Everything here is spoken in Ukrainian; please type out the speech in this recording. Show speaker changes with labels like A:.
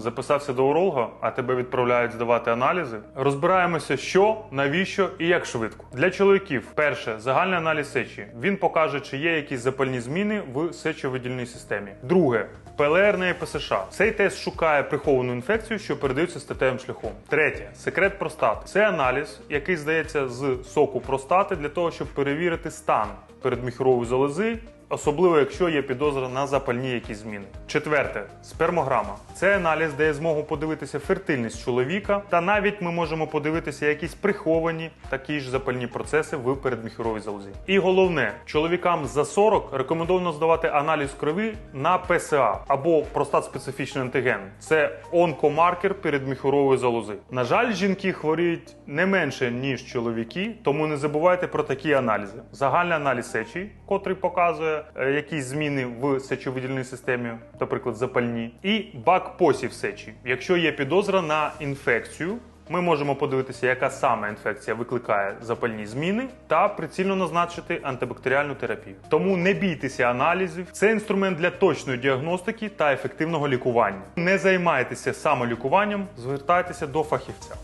A: Записався до уролога, а тебе відправляють здавати аналізи. Розбираємося, що, навіщо і як швидко. Для чоловіків, перше, загальний аналіз сечі. Він покаже, чи є якісь запальні зміни в сечовидільній системі. Друге. ПЛР на ПСШ. Цей тест шукає приховану інфекцію, що передається статевим шляхом. Третє секрет простати. Це аналіз, який здається з соку простати для того, щоб перевірити стан передміхрової залози особливо якщо є підозра на запальні якісь зміни. Четверте спермограма. Це аналіз дає змогу подивитися фертильність чоловіка, та навіть ми можемо подивитися якісь приховані такі ж запальні процеси в передміхоровій залозі. І головне, чоловікам за 40 рекомендовано здавати аналіз крові на ПСА або простат специфічний антиген. Це онкомаркер передміхорової залози. На жаль, жінки хворіють не менше ніж чоловіки, тому не забувайте про такі аналізи: загальний аналіз сечі, котрий показує е, якісь зміни в сечовидільній системі, наприклад, запальні, і бак посів сечі. Якщо є підозра на інфекцію. Ми можемо подивитися, яка саме інфекція викликає запальні зміни, та прицільно назначити антибактеріальну терапію. Тому не бійтеся аналізів. Це інструмент для точної діагностики та ефективного лікування. Не займайтеся самолікуванням, звертайтеся до фахівця.